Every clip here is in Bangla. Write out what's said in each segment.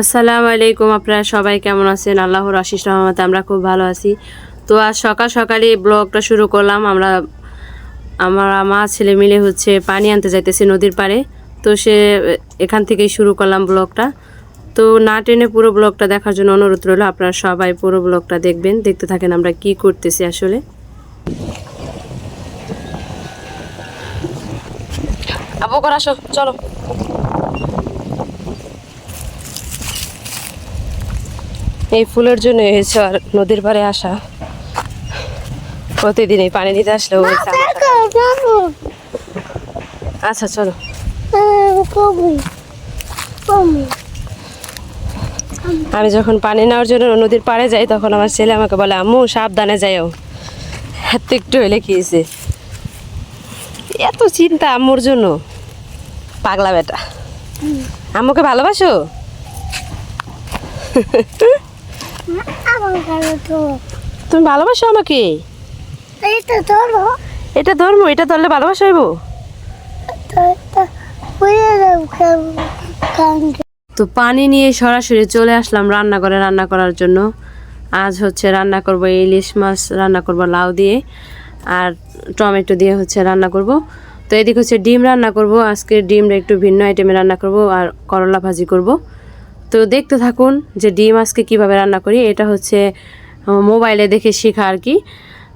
আসসালামু আলাইকুম, আপনারা সবাই কেমন আছেন? আল্লাহর আশিস রহমতে আমরা খুব ভালো আছি। তো আজ সকাল সকালে ব্লগটা শুরু করলাম। আমরা, আমার মা, ছেলে মিলে হচ্ছে পানি আনতে যাইতেছে নদীর পাড়ে। তো সে এখান থেকেই শুরু করলাম ব্লগটা। তো না টেনে পুরো ব্লগটা দেখার জন্য অনুরোধ রইল, আপনারা সবাই পুরো ব্লগটা দেখবেন। দেখতে থাকেন আমরা কি করতেছি আসলে। আবু চলো। এই ফুলের জন্য এসেছে আর নদীর পাড়ে আসা। প্রতিদিন এই পানি দিতে আসলে আচ্ছা চলো। আমি যখন পানি নেওয়ার জন্য নদীর পাড়ে যাই তখন আমার ছেলে আমাকে বলে আম্মু সাবধানে যাইও। এত একটু হইলে কি হয়েছে? এত চিন্তা আম্মুর জন্য। পাগলা বেটা। আম্মুকে ভালোবাসো? তুমি ভালোবাসো আমাকে? ধরো এটা ধর্ম এটা ধরলে ভালোবাসা হইব? তো এটা পানি নিয়ে সরাসরি চলে আসলাম রান্নাঘরে রান্না করার জন্য। আজ হচ্ছে রান্না করব ইলিশ মাছ রান্না করব লাউ দিয়ে আর টমেটো দিয়ে হচ্ছে রান্না করব। তো এদিকে হচ্ছে ডিম রান্না করব। আজকে ডিমটা একটু ভিন্ন আইটেমে রান্না করব আর করলা ভাজি করব। তো দেখতে থাকুন যে ডিম আজকে কীভাবে রান্না করি। এটা হচ্ছে মোবাইলে দেখে শেখা আর কি।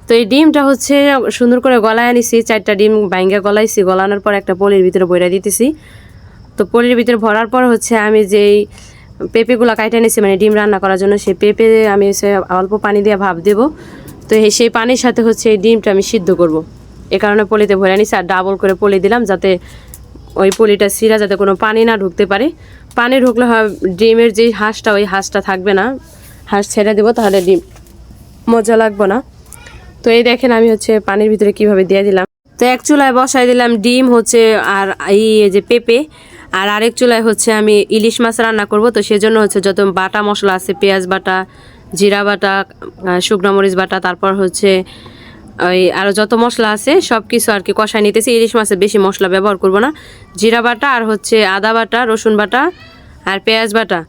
তো এই ডিমটা হচ্ছে, সুন্দর করে গলায় আনিছি, চারটা ডিম বাইঙ্গা গলাইছি, গলানোর পর একটা পলির ভিতরে বইরা দিতেছি। তো পলির ভিতরে ভরার পর হচ্ছে আমি যেই পেঁপেগুলো কাইটে নিয়েছি মানে ডিম রান্না করার জন্য, সেই পেঁপে আমি হচ্ছে অল্প পানি দিয়ে ভাপ দেবো। তো সেই পানির সাথে হচ্ছে এই ডিমটা আমি সিদ্ধ করব। এ কারণে পলিতে ভরে নিছি আর ডাবল করে পলি দিলাম যাতে ওই পলিটা সিরা যাতে কোনো পানি না ঢুকতে পারে। পানি ঢুকলে হয় ডিমের যেই হাঁসটা, ওই হাঁসটা থাকবে না। হাঁস ছেড়ে দেবো, তাহলে ডিম মজা লাগবে না। তো এই দেখেন আমি হচ্ছে পানির ভিতরে কীভাবে দিয়ে দিলাম। তো এক চুলায় বসাই দিলাম ডিম হচ্ছে আর এই যে পেঁপে, আর আরেক চুলায় হচ্ছে আমি ইলিশ মাছ রান্না করব। তো সেজন্য হচ্ছে যত বাটা মশলা আছে, পেঁয়াজ বাটা, জিরা বাটা শুকনো মরিচ বাটা, তারপর হচ্ছে ওই আরও যত মশলা আছে সব কিছু আর কি কষায় নিতেছি। ইলিশ মাছে বেশি মশলা ব্যবহার করব না। জিরা বাটা আর হচ্ছে আদা বাটা, রসুন বাটা আর পেঁয়াজ বাটা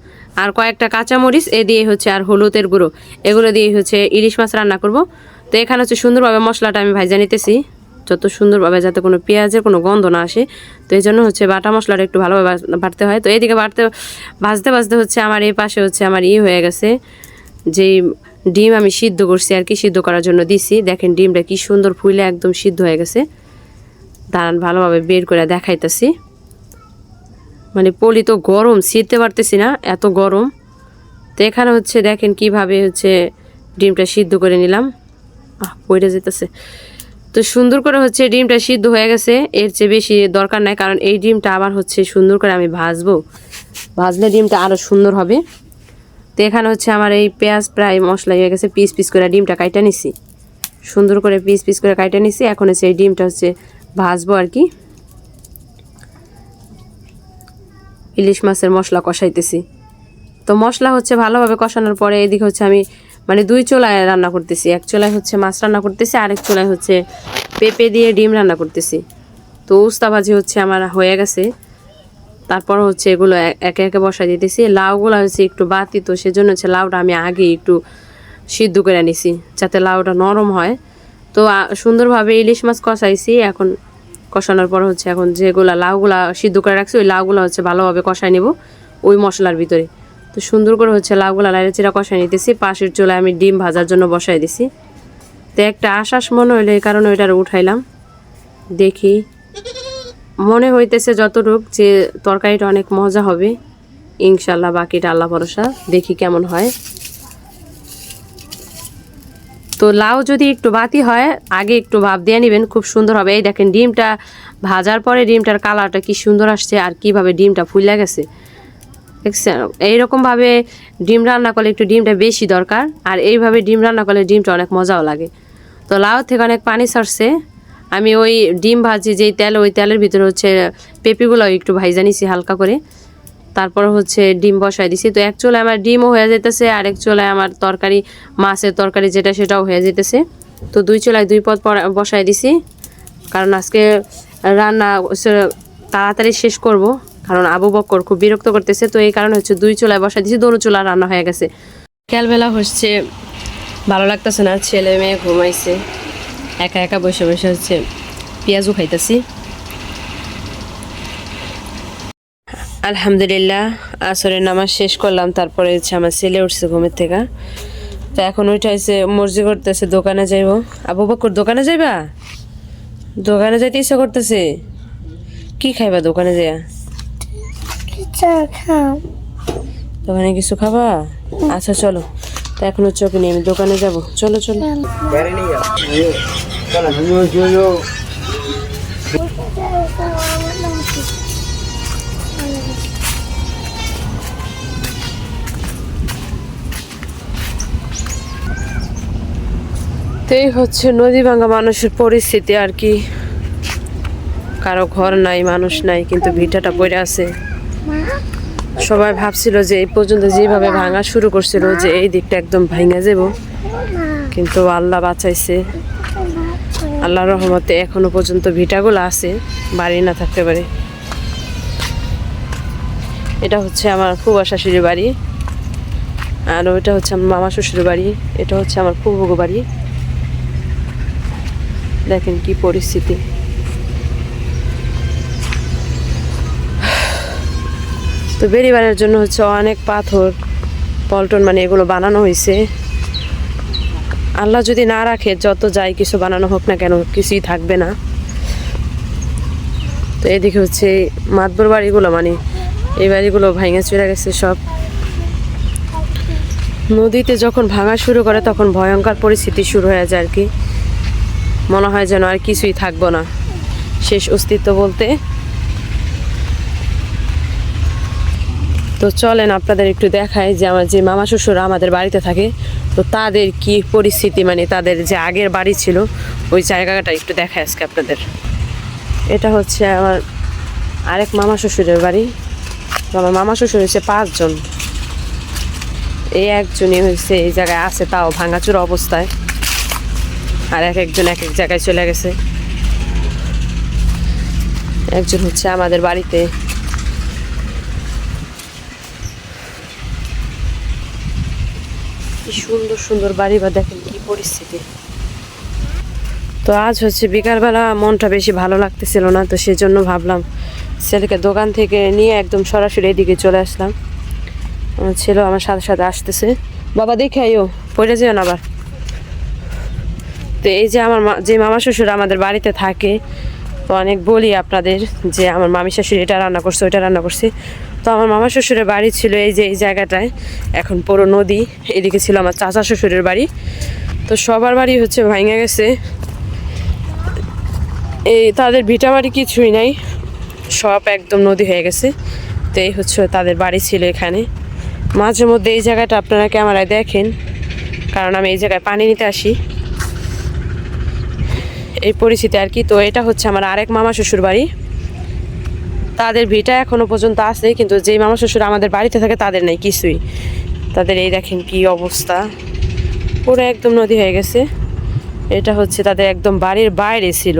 আর কয়েকটা কাঁচামরিচ, এ দিয়ে হচ্ছে আর হলুদের গুঁড়ো। এগুলো দিয়ে হচ্ছে ইলিশ মাছ রান্না করব। তো এখানে হচ্ছে সুন্দরভাবে মশলাটা আমি ভাজা নিতেছি। যত সুন্দরভাবে যাতে কোনো পেঁয়াজের কোনো গন্ধ না আসে। তো এই জন্য হচ্ছে বাটা মশলাটা একটু ভালোভাবে বাটতে হয়। তো এইদিকে বাটতে ভাজতে ভাজতে হচ্ছে আমার এই পাশে হচ্ছে আমার ই হয়ে গেছে। যে ডিম আমি সিদ্ধ করছি আর কি, সিদ্ধ করার জন্য দিছি। দেখেন ডিমটা কি সুন্দর ফুলে একদম সিদ্ধ হয়ে গেছে। দাঁড়ান, ভালোভাবে বের করে দেখাইতেছি। মানে পলি তো গরম, ছিঁড়তে পারতেছি না, এত গরম। তো এখানে হচ্ছে দেখেন কীভাবে হচ্ছে ডিমটা সিদ্ধ করে নিলাম। আহ, পড়ে যেতেছে। তো সুন্দর করে হচ্ছে ডিমটা সিদ্ধ হয়ে গেছে, এর চেয়ে বেশি দরকার নাই, কারণ এই ডিমটা আবার হচ্ছে সুন্দর করে আমি ভাজবো। ভাজলে ডিমটা আরও সুন্দর হবে। তো এখানে হচ্ছে আমার এই পেঁয়াজ প্রায় মশলা হয়ে গেছে, পিস পিস করে ডিমটা কাইটা নিছি। সুন্দর করে পিস পিস করে কাইটা নিছি, এখন হচ্ছে এই ডিমটা হচ্ছে ভাজবো আর কি। ইলিশ মাছের মশলা কষাইতেছি। তো মশলা হচ্ছে ভালোভাবে কষানোর পরে এদিকে হচ্ছে আমি মানে দুই চোলায় রান্না করতেছি। এক চোলায় হচ্ছে মাছ রান্না করতেছি, আরেক চোলায় হচ্ছে পেঁপে দিয়ে ডিম রান্না করতেছি। তো উস্তা ভাজি হচ্ছে আমার হয়ে গেছে। তারপর হচ্ছে এগুলো একে একে বসাই দিতেছি। লাউগুলো হচ্ছে একটু বাতি, তো সেজন্য হচ্ছে লাউটা আমি আগে একটু সিদ্ধ করে নিছি, যাতে লাউটা নরম হয়। তো সুন্দরভাবে ইলিশ মাছ কষাইছি। এখন কষানোর পর হচ্ছে এখন যেগুলা লাউগুলা সিদ্ধ করে রাখছি, ওই লাউগুলো হচ্ছে ভালোভাবে কষাই নেব ওই মশলার ভিতরে। তো সুন্দর করে হচ্ছে লাউগুলা লাইড়ে চিরা কষাই নিতেছি। পাশের চুলায় আমি ডিম ভাজার জন্য বসাই দিছি। তো একটা আশ্বাস মনে হইল, এই কারণে ওইটার উঠাইলাম। দেখি মনে হইতেছে যতটুক যে তরকারিটা অনেক মজা হবে। ইনশাল্লাহ বাকিটা আল্লাহ ভরসা, দেখি কেমন হয়। তো লাউ যদি একটু বাতি হয়, আগে একটু ভাব দিয়ে নেবেন, খুব সুন্দর হবে। এই দেখেন ডিমটা ভাজার পরে ডিমটার কালারটা কি সুন্দর আসছে আর কীভাবে ডিমটা ফুলে গেছে। এইরকমভাবে ডিম রান্না করলে একটু ডিমটা বেশি দরকার, আর এইভাবে ডিম রান্না করলে ডিমটা অনেক মজাও লাগে। তো লাউ থেকে অনেক পানি ছাড়ছে। আমি ওই ডিম ভাজি যেই তেল, ওই তেলের ভিতরে হচ্ছে পেঁপেগুলো একটু ভাইজা নিছি হালকা করে। তারপর হচ্ছে ডিম বসাই দিছি। তো এক আমার ডিমও হয়ে যেতেছে আর এক চুলায় আমার তরকারি, মাছের তরকারি যেটা সেটাও হয়ে যেতেছে তো দুই চুলায় দুই পদ বসাই দিছি। কারণ আজকে রান্না তাড়াতাড়ি শেষ করব, কারণ আবু বক্কর খুব বিরক্ত করতেছে। তো এই কারণে হচ্ছে দুই চুলায় বসা দিয়েছি দোনো চুলা রান্না হয়ে গেছে। বিকালবেলা হচ্ছে ভালো লাগতেছে না, ছেলে মেয়ে ঘুমাইছে। একা একা বসে বসে হচ্ছে পেঁয়াজও খাইতেছি। আলহামদুলিল্লাহ আসরের নামাজ শেষ করলাম তারপরে হচ্ছে আমার ছেলে উঠছে ঘুমের থেকে। তো এখন ওইটা হচ্ছে মর্জি করতেছে দোকানে যাইব। আবু বকর দোকানে যাইবা? দোকানে যাইতে ইচ্ছা করতেছে? কি খাইবা দোকানে যাইয়া? দোকানে কিছু খাবা? আচ্ছা চলো। তো এখন হচ্ছে ওকে নিয়ে আমি দোকানে যাব। চলো চলো. তো এই হচ্ছে নদী ভাঙা মানুষের পরিস্থিতি আর কি। কারও ঘর নাই, মানুষ নাই, কিন্তু ভিটাটা পড়ে আছে। সবাই ভাবছিল যে এই পর্যন্ত যেভাবে ভাঙা শুরু করছিল যে এই দিকটা একদম ভাঙা যাব। কিন্তু আল্লাহ বাঁচাইছে। আল্লাহর রহমতে এখনও পর্যন্ত ভিটাগুলো আছে, বাড়ি না থাকতে পারে। এটা হচ্ছে আমার ফুবা শাশুড়ির বাড়ি, আর ওইটা হচ্ছে আমার মামা শ্বশুর বাড়ি, এটা হচ্ছে আমার ফুবুগো বাড়ি। দেখেন কি পরিস্থিতি। তো বেরিবারের জন্য হচ্ছে অনেক পাথর, পল্টন মানে এগুলো বানানো হয়েছে। আল্লাহ যদি না রাখে, যত যাই কিছু বানানো হোক না কেন, কিছুই থাকবে না। তো এদিকে হচ্ছে মাতবর বাড়িগুলো মানে এই বাড়িগুলো ভাঙে চলে গেছে সব। নদীতে যখন ভাঙা শুরু করে, তখন ভয়ঙ্কর পরিস্থিতি শুরু হয়ে যায় আর কি। মনে হয় যেন আর কিছুই থাকব না। শেষ অস্তিত্ব বলতে তো চলেন আপনাদের একটু দেখায় যে আমার যে মামা শ্বশুর আমাদের বাড়িতে থাকে, তো তাদের কি পরিস্থিতি? মানে তাদের যে আগের বাড়ি ছিল, ওই জায়গাটা একটু দেখায় আজকে আপনাদের। এটা হচ্ছে আমার আরেক মামা শ্বশুরের বাড়ি। তো আমার মামা শ্বশুর হচ্ছে পাঁচজন। এই একজনই হয়েছে এই জায়গায় আছে, তাও ভাঙাচুর অবস্থায়। আর এক একজন এক এক জায়গায় চলে গেছে। একজন হচ্ছে আমাদের বাড়িতে কি সুন্দর সুন্দর বাড়ি বা দেখেন কি পরিস্থিতি। তো আজ হচ্ছে বিকালবেলা মনটা বেশি ভালো লাগতেছিল না, তো সেজন্য ভাবলাম ছেলেকে দোকান থেকে নিয়ে একদম সরাসরি এদিকে চলে আসলাম। আমার ছেলে আমার সাথে সাথে আসতেছে। বাবা, দেখে আইও, পড়ে যেও না আবার। তো এই যে আমার যে মামা শ্বশুর আমাদের বাড়িতে থাকে, তো অনেক বলি আপনাদের যে আমার মামি শাশুড়ি এটা রান্না করছে, ওইটা রান্না করছে। তো আমার মামা শ্বশুরের বাড়ি ছিল এই যে এই জায়গাটায়, এখন পুরো নদী, এদিকে ছিল আমার চাচা শ্বশুরের বাড়ি। তো সবার বাড়ি হচ্ছে ভাঙে গেছে। এই তাদের ভিটা বাড়ি কিছুই নাই, সব একদম নদী হয়ে গেছে। তো এই হচ্ছে তাদের বাড়ি ছিল এখানে। মাঝে মধ্যে এই জায়গাটা আপনারা ক্যামেরায় দেখেন, কারণ আমি এই জায়গায় পানি নিতে আসি। এই পরিস্থিতি আর কি। তো এটা হচ্ছে আমার আরেক মামা শ্বশুর বাড়ি। তাদের ভিটা এখনও পর্যন্ত আছে, কিন্তু যেই মামা শ্বশুর আমাদের বাড়িতে থাকে তাদের নেই কিছুই। তাদের এই দেখেন কি অবস্থা। পুরো একদম নদী হয়ে গেছে। এটা হচ্ছে তাদের একদম বাড়ির বাইরে ছিল।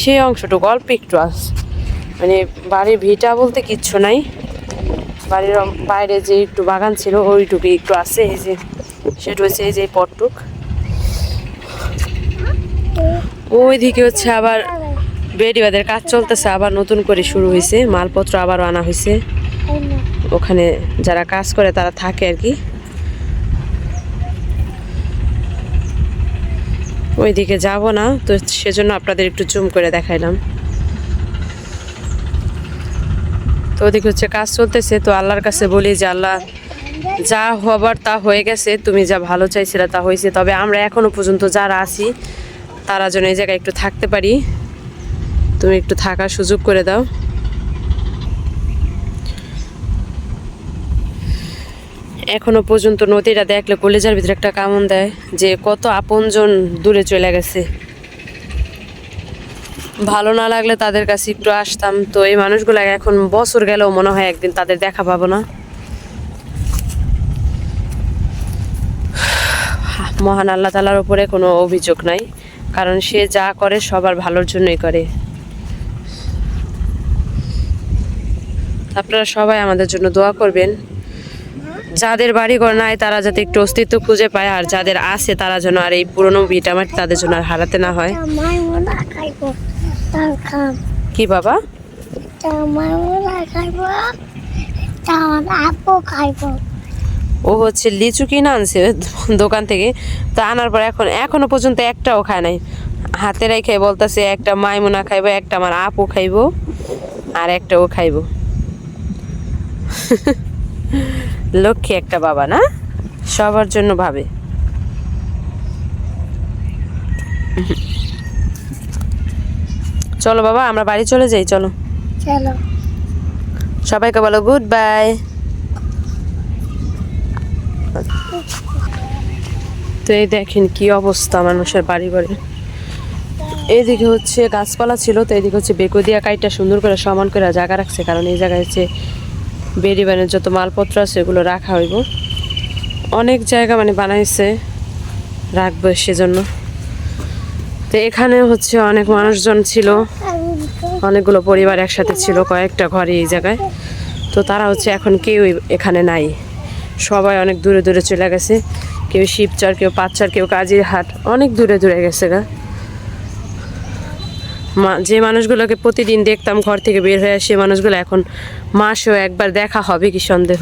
সেই অংশটুকু অল্প একটু আছে মানে বাড়ির ভিটা বলতে কিচ্ছু নাই। বাড়ির বাইরে যে একটু বাগান ছিল, ওইটুকু একটু আছে, এই যে, সেটা হচ্ছে এই যে পটটুক। ওইদিকে হচ্ছে আবার বেডিবাদের কাজ চলতেছে, আবার নতুন করে শুরু হয়েছে মালপত্র আবারও আনা হয়েছে ওখানে যারা কাজ করে তারা থাকে আর কি। ওইদিকে যাব না, তো সেজন্য আপনাদের একটু জুম করে দেখাইলাম। তো ওদিকে হচ্ছে কাজ চলতেছে, তো আল্লাহর কাছে বলি যে, আল্লাহ, যা হবার তা হয়ে গেছে, তুমি যা ভালো চাইছিলে তা হয়েছে তবে আমরা এখনও পর্যন্ত যারা আছি, তারা যেন এই জায়গায় একটু থাকতে পারি। তুমি একটু থাকার সুযোগ করে দাও। এখনও পর্যন্ত নদীটা দেখলে কলেজার ভিতরে একটা কামন দেয় যে কত আপনজন দূরে চলে গেছে। ভালো না লাগলে তাদের কাছে একটু আসতাম। তো এই মানুষগুলো এখন বছর গেলেও মনে হয় একদিন তাদের দেখা পাবো না। মহান আল্লাহ তালার উপরে কোনো অভিযোগ নাই। কারণ সে যা করে সবার ভালোর জন্যই করে। আপনারা সবাই আমাদের জন্য দোয়া করবেন। যাদের বাড়ি ঘর নাই তারা যাতে একটু অস্তিত্ব খুঁজে পায় আর যাদের আছে তারা যেন আর এই পুরনো ভিটামাটি তাদের জন্য আর হারাতে না হয়। কি বাবা? ও হচ্ছে লিচু কিনে আনছে দোকান থেকে তো আনার পর এখন এখনও পর্যন্ত একটাও খায় নাই। হাতে রেখে বলতেছে একটা মাইমুনা খাইবো একটা আমার আপু খাইবো আর একটা ও খাইবো। লক্ষ্মী একটা বাবা না? সবার জন্য ভাবে। চলো বাবা আমরা বাড়ি চলে যাই চলো। চলো। সবাইকে বলো গুড বাই তো এই দেখেন কি অবস্থা মানুষের বাড়ি বাড়ি এইদিকে হচ্ছে গাছপালা ছিল তো এইদিকে হচ্ছে বেকুদিয়া কাইটা সুন্দর করে সমান করে জায়গা রাখছে কারণ এই জায়গায় হচ্ছে বেরি বানের যত মালপত্র আছে এগুলো রাখা হইব। অনেক জায়গা মানে বানাইছে রাখব সেজন্য। তো এখানে হচ্ছে অনেক মানুষজন ছিল, অনেকগুলো পরিবার একসাথে ছিল, কয়েকটা ঘরে এই জায়গায়। তো তারা হচ্ছে এখন কেউ এখানে নাই। সবাই অনেক দূরে দূরে চলে গেছে। কেউ শিবচর, কেউ পাঁচচর, কেউ কাজির হাট অনেক দূরে দূরে গেছে গা। যে মানুষগুলোকে প্রতিদিন দেখতাম ঘর থেকে বের হয়ে সে মানুষগুলো এখন মাসেও একবার দেখা হবে কি সন্দেহ।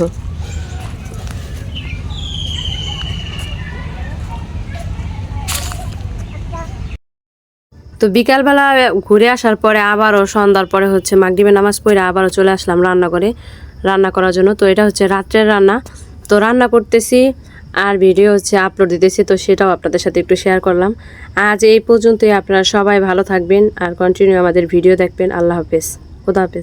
তো বিকালবেলা ঘুরে আসার পরে আবারও সন্ধ্যার পরে হচ্ছে মাগরিবের নামাজ পড়ে আবারও চলে আসলাম রান্না করে রান্না করার জন্য। তো এটা হচ্ছে রাত্রের রান্না। তো রান্না করতেছি আর ভিডিও হচ্ছে আপলোড দিতেছি, তো সেটাও আপনাদের সাথে একটু শেয়ার করলাম। আজ এই পর্যন্তই, আপনারা সবাই ভালো থাকবেন আর কন্টিনিউ আমাদের ভিডিও দেখবেন। আল্লাহ হাফেজ। খোদা হাফেজ।